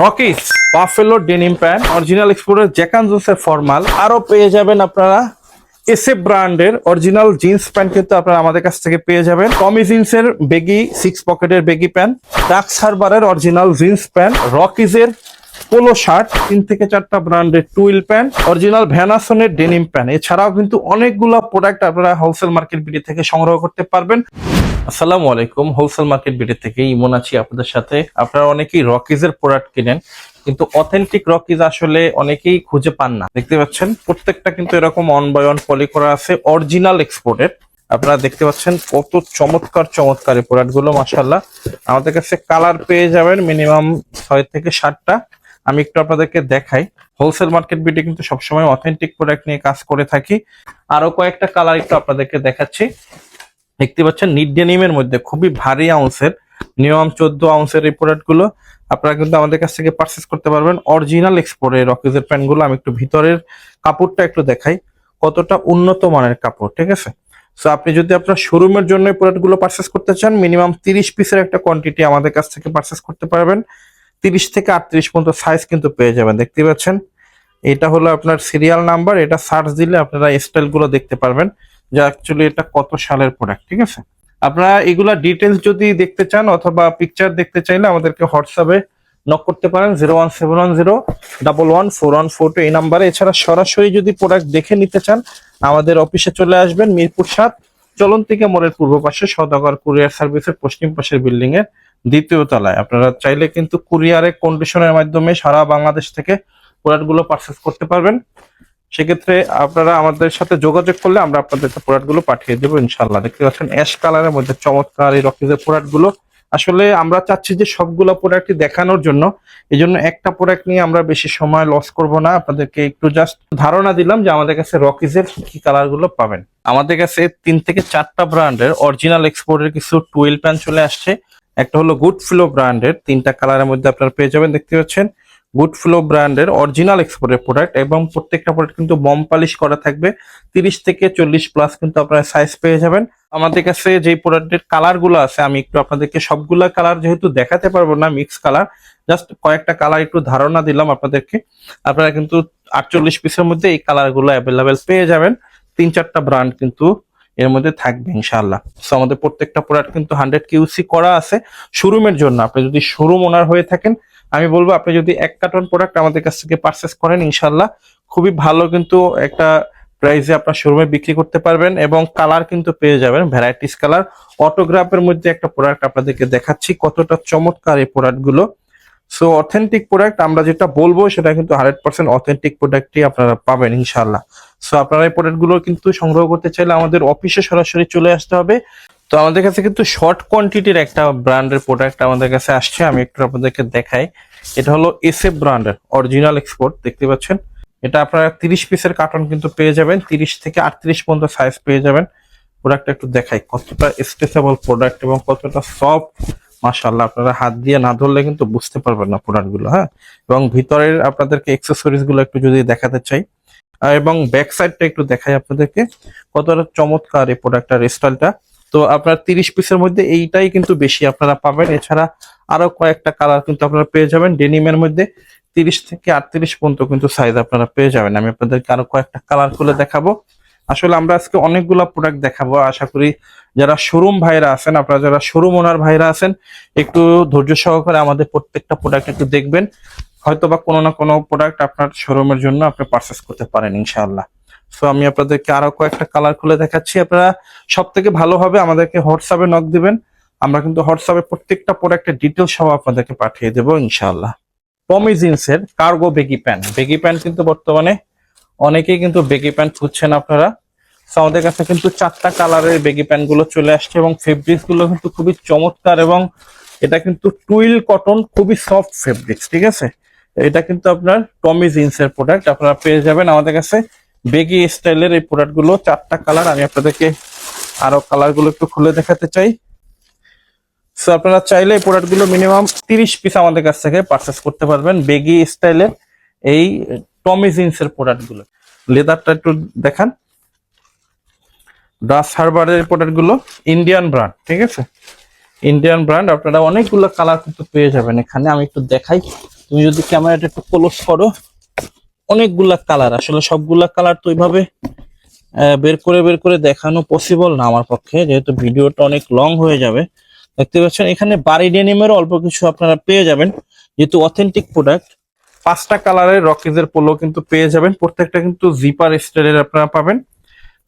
Rockies buffalo denim pant original এক্সপোর্টের জ্যাকান জোসের formal আরও পেয়ে যাবেন আপনারা এসে ব্র্যান্ডের অরিজিনাল জিন্স প্যান্ট কিন্তু আপনারা আমাদের কাছ থেকে পেয়ে যাবেন। টমি জিন্সের বেগি সিক্স পকেটের বেগি প্যান্ট ডাক সার্ভারের অরিজিনাল জিন্স প্যান্ট রকিজের পোলো শার্ট, তিন থেকে চারটা ব্র্যান্ডের টুইল প্যান্ট অরিজিনাল ভ্যানাসনের ডেনিম প্যান্ট এছাড়াও কিন্তু অনেকগুলো প্রোডাক্ট আপনারা হোলসেল মার্কেট বিডি থেকে সংগ্রহ করতে পারবেন। আসসালামু আলাইকুম। হোলসেল মার্কেট বিডি থেকে ইমন আছি আপনাদের সাথে। আপনারা অনেকেই রকিজের প্রোডাক্ট কিনেন, কিন্তু অথেন্টিক রকিজ আসলে অনেকেই খুঁজে পান না। দেখতে পাচ্ছেন, প্রত্যেকটা কিন্তু এরকম অন বাই অন পলি করা আছে অরিজিনাল এক্সপোর্টেড আপনারা দেখতে পাচ্ছেন, কত চমৎকার চমৎকার এই প্রোডাক্টগুলো মাসাল্লাহ আমাদের কাছে কালার পেয়ে যাবেন মিনিমাম ছয় থেকে সাতটা। আমি একটু আপনাদেরকে দেখাই। হোলসেল মার্কেট বিটে কিন্তু সবসময় অথেন্টিক প্রোডাক্ট নিয়ে কাজ করে থাকি। আরও কয়েকটা কালার একটু আপনাদেরকে দেখাচ্ছি। দেখতে পাচ্ছেন নিড ডেনিমের মধ্যে খুবই ভারী আউন্সের নিয়ম চোদ্দ আউন্সের এই প্রোডাক্টগুলো। আপনারা কিন্তু আমাদের কাছ থেকে পারচেস করতে পারবেন। অরিজিনাল এক্সপোর্টের রকিজের প্যান্টগুলো। আমি একটু ভিতরের কাপড়টা একটু দেখাই। কতটা উন্নত মানের কাপড়, ঠিক আছে? সো আপনি যদি আপনার শোরুমের জন্য এই প্রোডাক্টগুলো পারচেস করতে চান মিনিমাম তিরিশ পিসের একটা কোয়ান্টিটি আমাদের কাছ থেকে পারচেস করতে পারবেন। তিরিশ থেকে আটত্রিশ পর্যন্ত সাইজ কিন্তু পেয়ে যাবেন। দেখতে পাচ্ছেন? এটা হলো আপনার সিরিয়াল নাম্বার এটা সার্চ দিলে আপনারা স্টাইলগুলো দেখতে পারবেন যে অ্যাকচুয়ালি এটা কত সালের প্রোডাক্ট ঠিক আছে? আপনারা এগুলা ডিটেলস যদি দেখতে চান অথবা পিকচার দেখতে চাইলে আমাদেরকে হোয়াটসঅ্যাপে নক করতে পারেন zero one seven one zero double one four one four two এই নাম্বারে এছাড়া সরাসরি যদি প্রোডাক্ট দেখে নিতে চান, আমাদের অফিসে চলে আসবেন, মিরপুর সাত, চলন্তিকা মোড়ের পূর্ব পাশে সদাগর কুরিয়ার সার্ভিসের পশ্চিম পাশের বিল্ডিং এর দ্বিতীয় তলায়। আপনারা চাইলে কিন্তু কুরিয়ারে কন্ডিশনের মাধ্যমে সারা বাংলাদেশ থেকে প্রোডাক্টগুলো পারচেস করতে পারবেন। সেক্ষেত্রে আপনারা আমাদের সাথে যোগাযোগ করলে আমরা আপনাদেরকে প্রোডাক্টগুলো পাঠিয়ে দেবো ইনশাল্লাহ দেখতে পাচ্ছেন অ্যাশ কালারের মধ্যে চমৎকার এই রকিজের প্রোডাক্টগুলো আসলে আমরা চাচ্ছি যে সবগুলো প্রোডাক্টই দেখানোর জন্য। এই জন্য একটা প্রোডাক্ট নিয়ে আমরা বেশি সময় লস করব না। আপনাদেরকে একটু জাস্ট ধারণা দিলাম যে আমাদের কাছে রকিজের কি কালারগুলো পাবেন। আমাদের কাছে তিন থেকে চারটা ব্র্যান্ডের অরিজিনাল এক্সপোর্টের কিছু টুয়েল প্যান চলে আসছে। একটা হলো গুড ফ্লো ব্র্যান্ডের তিনটা কালারের মধ্যে আপনারা পেয়ে যাবেন, দেখতে পাচ্ছেন? গুড ফ্লো ব্র্যান্ডের অরিজিনাল এক্সপোর্টের প্রোডাক্ট এবং প্রত্যেকটা প্রোডাক্ট কিন্তু বম পালিশ করা থাকবে। তিরিশ থেকে চল্লিশ প্লাস কিন্তু আপনারা সাইজ পেয়ে যাবেন। আমাদের কাছে যে প্রোডাক্টের কালারগুলো আছে, আমি একটু আপনাদেরকে সবগুলা কালার যেহেতু দেখাতে পারব না মিক্স কালার জাস্ট কয়েকটা কালার একটু ধারণা দিলাম আপনাদেরকে। আপনারা কিন্তু আটচল্লিশ পিসের মধ্যে এই কালারগুলো অ্যাভেলেবেল পেয়ে যাবেন। তিন চারটা ব্র্যান্ড কিন্তু এর মধ্যে থাকবে ইনশাআল্লাহ। সো আমাদের প্রত্যেকটা প্রোডাক্ট কিন্তু হান্ড্রেড কিউসি করা আছে শোরুমের জন্য। আপনি যদি শোরুম ওনার হয়ে থাকেন, আমি বলব আপনি যদি এক কার্টন প্রোডাক্ট আমাদের কাছ থেকে পারচেস করেন ইনশাল্লাহ খুবই ভালো কিন্তু একটা প্রাইসে আপনার শোরুমে বিক্রি করতে পারবেন এবং কালার কিন্তু পেয়ে যাবেন ভ্যারাইটিস কালার অটোগ্রাফের মধ্যে একটা প্রোডাক্ট আপনাদেরকে দেখাচ্ছি, কতটা চমৎকার এই প্রোডাক্টগুলো সো অথেন্টিক প্রোডাক্ট আমরা যেটা বলব, সেটা কিন্তু হান্ড্রেড পার্সেন্ট অথেন্টিক প্রোডাক্টই আপনারা পাবেন ইনশাল্লাহ সো আপনারা এই প্রোডাক্টগুলো কিন্তু সংগ্রহ করতে চাইলে আমাদের অফিসে সরাসরি চলে আসতে হবে। তো, আমাদের কাছে কিন্তু শর্ট কোয়ান্টিটির একটা ব্র্যান্ডের প্রোডাক্ট আমাদের কাছে আসছে, আমি একটু আপনাদেরকে দেখাই। এটা হলো এসএফ ব্র্যান্ডের অরিজিনাল এক্সপোর্ট দেখতে পাচ্ছেন? এটা আপনারা তিরিশ পিসের কার্টন কিন্তু পেয়ে যাবেন, তিরিশ থেকে আটত্রিশ পর্যন্ত সাইজ পেয়ে যাবেন। প্রোডাক্ট একটু দেখাই, কতটা স্ট্রেচেবল প্রোডাক্ট এবং কতটা সফট মাশাল্লাহ আপনারা হাত দিয়ে না ধরলে কিন্তু বুঝতে পারবেন না প্রোডাক্টগুলো হ্যাঁ? এবং ভিতরের আপনাদেরকে গুলো একটু যদি দেখাতে চাই এবং ব্যাক সাইডটা একটু দেখাই আপনাদেরকে, কতটা চমৎকার এই প্রোডাক্টটার স্টাইলটা তো আপনার তিরিশ পিসের মধ্যে এইটাই কিন্তু বেশি আপনারা পাবেন, এছাড়া আরও কয়েকটা কালার কিন্তু আপনারা পেয়ে যাবেন ডেনিমের মধ্যে তিরিশ থেকে আটত্রিশ পর্যন্ত কিন্তু সাইজ আপনারা পেয়ে যাবেন। আমি আপনাদেরকে আরও কয়েকটা কালার খুলে দেখাবো। আসলে আমরা আজকে অনেকগুলা প্রোডাক্ট দেখাবো। আশা করি যারা শোরুম ভাইরা আছেন, আপনারা যারা শোরুম ওনার ভাইরা আছেন, একটু ধৈর্য সহকারে আমাদের প্রত্যেকটা প্রোডাক্ট একটু দেখবেন। হয়তো বা কোনো না কোনো প্রোডাক্ট আপনার শোরুমের জন্য আপনি পারচেস করতে পারেন, ইনশাআল্লাহ। সো আমি আপনাদেরকে আরও কয়েকটা কালার খুলে দেখাচ্ছি। আপনারা সব থেকে ভালো হবে আমাদেরকে হোয়াটসঅ্যাপে নক দিবেন। আমরা কিন্তু হোয়াটসঅ্যাপে প্রত্যেকটা প্রোডাক্টের ডিটেল সহ আপনাদেরকে পাঠিয়ে দেবো, ইনশাআল্লাহ। টমি জিন্সের cargo baggy pant baggy pant কিন্তু বর্তমানে অনেকেই কিন্তু বেগি প্যান্ট খুঁজছেন আপনারা। সো আমাদের কাছে কিন্তু চারটা কালারের বেগি প্যান্টগুলো চলে আসছে এবং ফেব্রিক্সগুলো কিন্তু খুবই চমৎকার এবং এটা কিন্তু টুইল কটন খুবই সফট ফেব্রিক্স ঠিক আছে? এটা কিন্তু আপনার টমি জিন্সের প্রোডাক্ট আপনারা পেয়ে যাবেন। আমাদের কাছে বেগি স্টাইলের এই প্রোডাক্টগুলো, চারটা কালার আমি আপনাদেরকে আরও কালারগুলো একটু খুলে দেখাতে চাই। সো আপনারা চাইলে এই প্রোডাক্টগুলো মিনিমাম তিরিশ পিস আমাদের কাছ থেকে পারচেস করতে পারবেন বেগি স্টাইলের এই টমি জিন্সের প্রোডাক্টগুলো। লেদারটা একটু দেখান। হারবারের প্রোডাক্টগুলো ইন্ডিয়ান ব্র্যান্ড ঠিক আছে? ইন্ডিয়ান ব্র্যান্ড আপনারা অনেকগুলো কালার কিন্তু পেয়ে যাবেন এখানে। আমি একটু দেখাই। তুমি যদি ক্যামেরাটা একটু ক্লোজ করো, অনেকগুলা কালার আসলে সবগুলা কালার তো ওইভাবে বের করে বের করে দেখানো পসিবল না আমার পক্ষে। যেহেতু ভিডিওটা অনেক লং হয়ে যাবে। দেখতে পাচ্ছেন, এখানে বাড়ি ডেনিমেরও অল্প কিছু আপনারা পেয়ে যাবেন। যেহেতু অথেন্টিক প্রোডাক্ট পাঁচটা কালারের রকিজের পোলো কিন্তু পেয়ে যাবেন। প্রত্যেকটা কিন্তু জিপার স্টাইলের আপনারা পাবেন।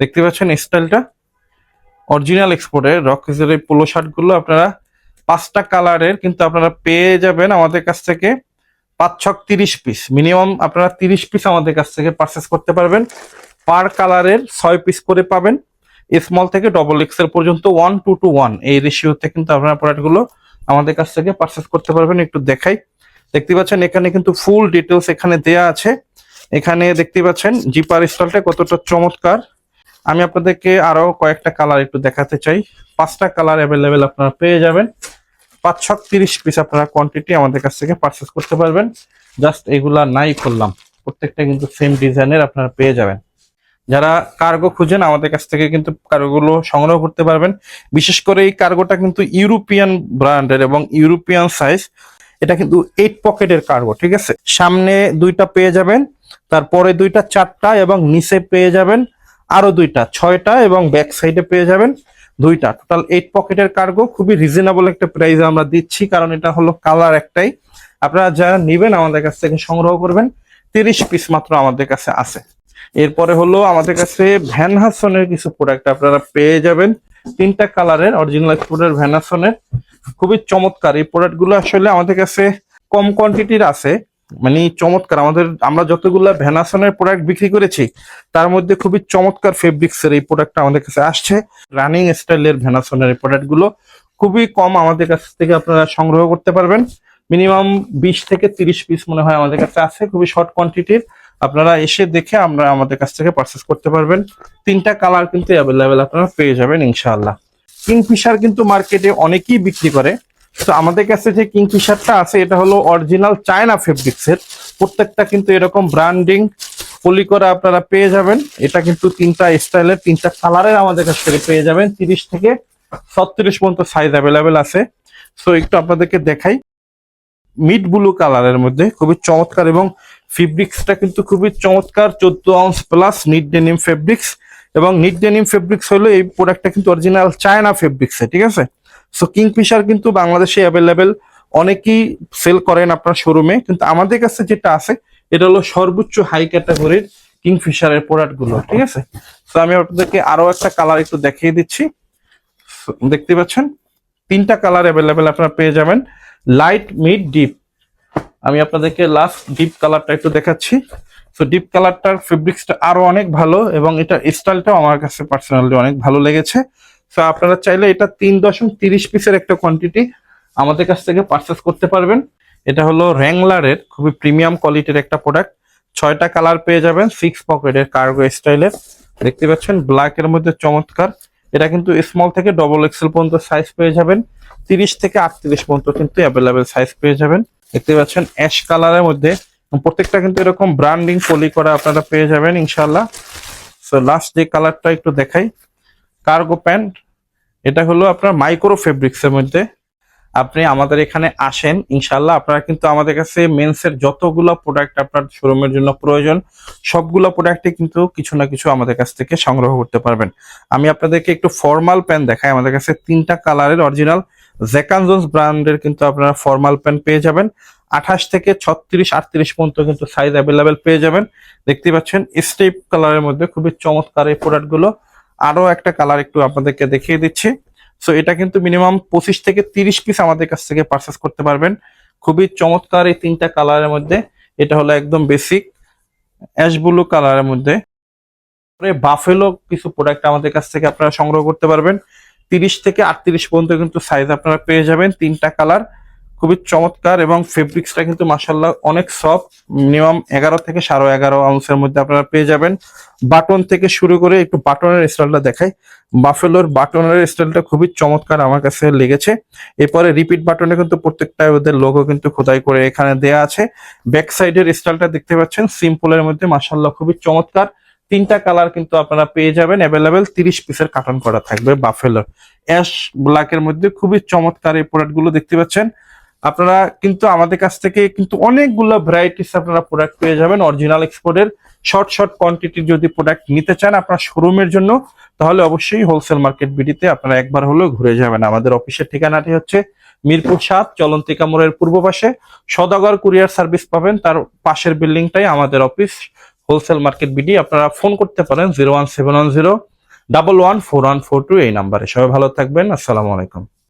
দেখতে পাচ্ছেন স্টাইলটা। অরিজিনাল এক্সপোর্টের রকিজের এই পোলো শার্টগুলো আপনারা পাঁচটা কালারের কিন্তু আপনারা পেয়ে যাবেন আমাদের কাছ থেকে। পাঁচ, ছক, তিরিশ পিস। মিনিমাম আপনারা তিরিশ পিস আমাদের কাছ থেকে পারচেস করতে পারবেন। পার কালারের ছয় পিস করে পাবেন। স্মল থেকে ডবল এক্সেল পর্যন্ত ওয়ান টু টু ওয়ান এই রেশিওতে কিন্তু আপনারা প্রোডাক্টগুলো আমাদের কাছ থেকে পারচেস করতে পারবেন। একটু দেখাই। দেখতে পাচ্ছেন এখানে কিন্তু ফুল ডিটেলস এখানে দেয়া আছে। এখানে দেখতে পাচ্ছেন জিপার স্টলটা কতটা চমৎকার। আমি আপনাদেরকে আরও কয়েকটা কালার একটু দেখাতে চাই। পাঁচটা কালার অ্যাভেলেবেল আপনারা পেয়ে যাবেন। পাঁচ ছক তিরিশ পিস আপনারা কোয়ান্টিটি আমাদের কাছ থেকে পারচেস করতে পারবেন। জাস্ট এগুলা নাই করলাম প্রত্যেকটা কিন্তু সেম ডিজাইনের আপনারা পেয়ে যাবেন। যারা কার্গো খুঁজেন, আমাদের কাছ থেকে কিন্তু কার্গোগুলো সংগ্রহ করতে পারবেন। বিশেষ করে এই কার্গোটা কিন্তু ইউরোপিয়ান ব্র্যান্ডের এবং ইউরোপিয়ান সাইজ এটা কিন্তু এইট পকেটের কার্গো ঠিক আছে? সামনে দুইটা পেয়ে যাবেন, তারপরে দুইটা, চারটা এবং নিচে পেয়ে যাবেন, আরও দুইটা, ছয়টা এবং ব্যাক সাইডে পেয়ে যাবেন দুইটা। টোটাল এইট পকেটের কার্গো খুবই রিজনেবল একটা প্রাইসে আমরা দিচ্ছি, কারণ এটা হলো কালার একটাই। আপনারা যারা নিবেন আমাদের কাছ থেকে সংগ্রহ করবেন, তিরিশ পিস মাত্র আমাদের কাছে আছে। এরপরে হলো আমাদের কাছে ভ্যান হাসনের কিছু প্রোডাক্ট আপনারা পেয়ে যাবেন। তিনটা কালারের অরিজিনাল এক্সপোর্টের ভ্যান হাসনের খুবই চমৎকার। এই প্রোডাক্টগুলো আসলে আমাদের কাছে কম কোয়ান্টিটির আছে। মানে চমৎকার। আমাদের, আমরা যতগুলা ভ্যানাসনের প্রোডাক্ট বিক্রি করেছি, তার মধ্যে খুবই চমৎকার ফেব্রিক্স এর এই প্রোডাক্টটা আমাদের কাছে আসছে। রানিং স্টাইলের ভ্যানাসনের এই প্রোডাক্টগুলো খুবই কম আমাদের কাছ থেকে আপনারা সংগ্রহ করতে পারবেন। মিনিমাম বিশ থেকে তিরিশ পিস মনে হয় আমাদের কাছে আছে। খুবই শর্ট কোয়ান্টিটির আপনারা এসে দেখে আমরা আমাদের কাছ থেকে পারচেস করতে পারবেন। তিনটা কালার কিন্তু অ্যাভেলেবেল আপনারা পেয়ে যাবেন ইনশাআল্লাহ। কিংফিশার কিন্তু মার্কেটে অনেকেই বিক্রি করে। তো আমাদের কাছে যে কিংফিশারটা আছে, এটা হলো অরিজিনাল চায়না ফেব্রিক্সের প্রত্যেকটা কিন্তু এরকম ব্র্যান্ডিং পলি করে আপনারা পেয়ে যাবেন। এটা কিন্তু তিনটা স্টাইলের তিনটা কালারের আমাদের কাছ থেকে পেয়ে যাবেন। তিরিশ থেকে ছত্রিশ পর্যন্ত সাইজ অ্যাভেলেবেল আছে। সো একটু আপনাদেরকে দেখাই। মিড ব্লু কালারের মধ্যে খুবই চমৎকার এবং ফেব্রিক্সটা কিন্তু খুবই চমৎকার, চোদ্দ ounce plus knit denim fabrics এবং নিট ডেনিম ফেব্রিক্স হলো এই প্রোডাক্টটা কিন্তু অরিজিনাল চায়না ফেব্রিক্স ঠিক আছে? সো কিংফিশার কিন্তু বাংলাদেশে অ্যাভেলেবেল অনেকেই সেল করেন আপনার শোরুমে কিন্তু আমাদের কাছে যেটা আছে, এটা হলো সর্বোচ্চ হাই ক্যাটাগরির কিংফিশারের প্রোডাক্টগুলো ঠিক আছে? তো আমি আপনাদেরকে আরও একটা কালার একটু দেখিয়ে দিচ্ছি। দেখতে পাচ্ছেন? তিনটা কালার অ্যাভেলেবেল আপনারা পেয়ে যাবেন। লাইট মিড ডিপ আমি আপনাদেরকে লাস্ট ডিপ কালারটা একটু দেখাচ্ছি। সো ডিপ কালারটার ফেব্রিক্সটা আরও অনেক ভালো এবং এটা স্টাইলটাও আমার কাছে পার্সোনালি অনেক ভালো লেগেছে। তো আপনারা চাইলে এটা তিন দশম তিরিশ পিসের একটা কোয়ান্টিটি আমাদের কাছ থেকে পারচেস করতে পারবেন। এটা হলো র্যাংলারের খুবই প্রিমিয়াম কোয়ালিটির একটা প্রোডাক্ট ছয়টা কালার পেয়ে যাবেন সিক্স পকেটের কার্গো স্টাইলের দেখতে পাচ্ছেন ব্ল্যাক এর মধ্যে চমৎকার। এটা কিন্তু স্মল থেকে ডবল এক্সেল পর্যন্ত সাইজ পেয়ে যাবেন। তিরিশ থেকে আটত্রিশ পর্যন্ত কিন্তু অ্যাভেলেবেল সাইজ পেয়ে যাবেন। দেখতে পাচ্ছেন অ্যাশ কালারের মধ্যে। প্রত্যেকটা কিন্তু এরকম ব্র্যান্ডিং পলি করা আপনারা পেয়ে যাবেন ইনশাল্লাহ সো লাস্ট যে কালারটা একটু দেখাই। কার্গো প্যান্ট এটা হলো আপনার মাইক্রো ফেব্রিক্সের মধ্যে। আপনি আমাদের এখানে আসেন ইনশাল্লাহ আপনারা কিন্তু আমাদের কাছে মেন্সের যতগুলো প্রোডাক্ট আপনার শোরুমের জন্য প্রয়োজন, সবগুলো প্রোডাক্টই কিন্তু কিছু না কিছু আমাদের কাছ থেকে সংগ্রহ করতে পারবেন। আমি আপনাদেরকে একটু ফর্মাল প্যান্ট দেখাই, আমাদের কাছে তিনটা কালারের অরিজিনাল জ্যাকানজন্স ব্র্যান্ডের কিন্তু আপনারা ফর্মাল প্যান্ট পেয়ে যাবেন। আঠাশ থেকে ছত্রিশ, আটত্রিশ পর্যন্ত কিন্তু সাইজ অ্যাভেলেবেল পেয়ে যাবেন। দেখতে পাচ্ছেন স্টেপ কালারের মধ্যে খুবই চমৎকার এই প্রোডাক্টগুলো। আরও একটা কালার একটু আপনাদেরকে দেখিয়ে দিচ্ছি। সো এটা কিন্তু মিনিমাম পঁচিশ থেকে তিরিশ পিস আমাদের কাছ থেকে পারচেস করতে পারবেন। খুবই চমৎকার এই তিনটা কালারের মধ্যে। এটা হলো একদম বেসিক অ্যাশ ব্লু কালারের মধ্যে। বাফেলো কিছু প্রোডাক্ট আমাদের কাছ থেকে আপনারা সংগ্রহ করতে পারবেন। তিরিশ থেকে আটত্রিশ পর্যন্ত কিন্তু সাইজ আপনারা পেয়ে যাবেন তিনটা কালার খুবই চমৎকার এবং ফেব্রিক্সটা কিন্তু মাসাল্লাহ অনেক সফট মিনিমাম এগারো থেকে সাড়ে এগারো আউন্সের মধ্যে আপনারা পেয়ে যাবেন। বাটন থেকে শুরু করে একটু বাটনের স্টাইলটা দেখাই। বাফেলোর বাটনের স্টাইলটা খুবই চমৎকার আমার কাছে লেগেছে। এরপরে রিপিট বাটনে কিন্তু প্রত্যেকটা ওদের লোগো কিন্তু খোদাই করে এখানে দেয়া আছে। ব্যাক সাইডের স্টাইলটা দেখতে পাচ্ছেন সিম্পলের মধ্যে মাসাল্লাহ খুবই চমৎকার। তিনটা কালার কিন্তু আপনারা পেয়ে যাবেন অ্যাভেলেবেল তিরিশ পিসের কার্টন করা থাকবে বাফেলোর অ্যাশ ব্ল্যাকের মধ্যে খুবই চমৎকার এই প্রোডাক্টগুলো দেখতে পাচ্ছেন। আপনারা কিন্তু আমাদের কাছ থেকে কিন্তু অনেকগুলো ভ্যারাইটিস আপনারা প্রোডাক্ট পেয়ে যাবেন অরিজিনাল এক্সপোর্টের শর্ট শর্ট কোয়ান্টিটির যদি প্রোডাক্ট নিতে চান আপনার শোরুমের জন্য, তাহলে অবশ্যই হোলসেল মার্কেট বিডিতে আপনারা একবার হলেও ঘুরে যাবেন। আমাদের অফিসের ঠিকানাটি হচ্ছে মিরপুর সাত, চলন্তিকা মোড়ের পূর্ব পাশে। সদাগর কুরিয়ার সার্ভিস পাবেন, তার পাশের বিল্ডিংটাই আমাদের অফিস হোলসেল মার্কেট বিডি আপনারা ফোন করতে পারেন zero one seven one zero double one four one four two এই নাম্বারে সবাই ভালো থাকবেন, আসসালামু আলাইকুম।